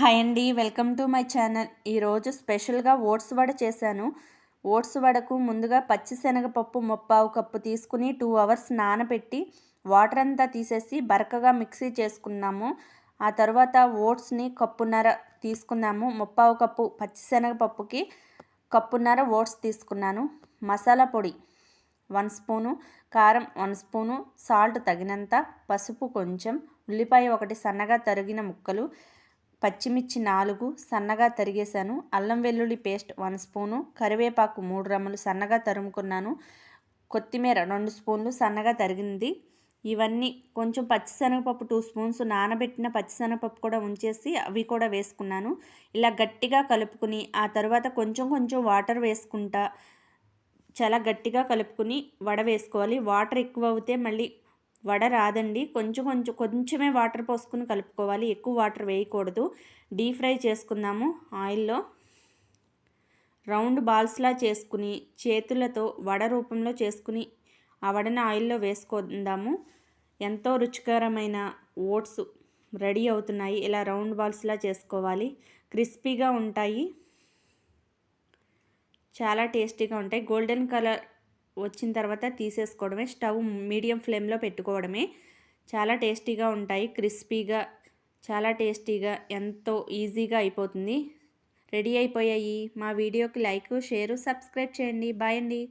Hi అండి welcome to my channel. ఈరోజు స్పెషల్గా ఓట్స్ వడ చేశాను. ఓట్స్ వడకు ముందుగా పచ్చిశనగపప్పు ముప్పావు కప్పు తీసుకుని టూ అవర్స్ నానబెట్టి వాటర్ అంతా తీసేసి బరకగా మిక్సీ చేసుకున్నాము. ఆ తర్వాత ఓట్స్ని కప్పున్నర తీసుకున్నాము. ముప్పావు కప్పు పచ్చిశనగపప్పుకి కప్పున్నర ఓట్స్ తీసుకున్నాను. మసాలా పొడి వన్ స్పూను కారం వన్ స్పూను సాల్ట్ తగినంత పసుపు కొంచెం ఉల్లిపాయ ఒకటి సన్నగా తరిగిన ముక్కలు పచ్చిమిర్చి నాలుగు సన్నగా తరిగేశాను. అల్లం వెల్లుల్లి పేస్ట్ వన్ స్పూను కరివేపాకు మూడు రమ్మలు సన్నగా తరుముకున్నాను. కొత్తిమీర రెండు స్పూన్లు సన్నగా తరిగింది. ఇవన్నీ కొంచెం పచ్చిశనగపప్పు టూ స్పూన్స్ నానబెట్టిన పచ్చిశనగపప్పు కూడా ఉంచేసి అవి కూడా వేసుకున్నాను. ఇలా గట్టిగా కలుపుకుని ఆ తర్వాత కొంచెం కొంచెం వాటర్ వేసుకుంటా చాలా గట్టిగా కలుపుకుని వడ వేసుకోవాలి. వాటర్ ఎక్కువ అవుతే మళ్ళీ వడ రాదండి. కొంచెం కొంచెం కొంచెమే వాటర్ పోసుకుని కలుపుకోవాలి. ఎక్కువ వాటర్ వేయకూడదు. డీప్ ఫ్రై చేసుకుందాము ఆయిల్లో. రౌండ్ బాల్స్లా చేసుకుని చేతులతో వడ రూపంలో చేసుకుని ఆ వడని ఆయిల్లో వేసుకుందాము. ఎంతో రుచికరమైన ఓట్స్ రెడీ అవుతున్నాయి. ఇలా రౌండ్ బాల్స్లా చేసుకోవాలి. క్రిస్పీగా ఉంటాయి. చాలా టేస్టీగా ఉంటాయి. గోల్డెన్ కలర్ వచ్చిన తర్వాత తీసేసుకోవడమే స్టవ్ మీడియం ఫ్లేమ్లో పెట్టుకోవడమే. చాలా టేస్టీగా ఉంటాయి క్రిస్పీగా చాలా టేస్టీగా ఎంతో ఈజీగా అయిపోతుంది. రెడీ అయిపోయాయి. మా వీడియోకి లైక్ షేరు సబ్స్క్రైబ్ చేయండి. బాయ్ అండి.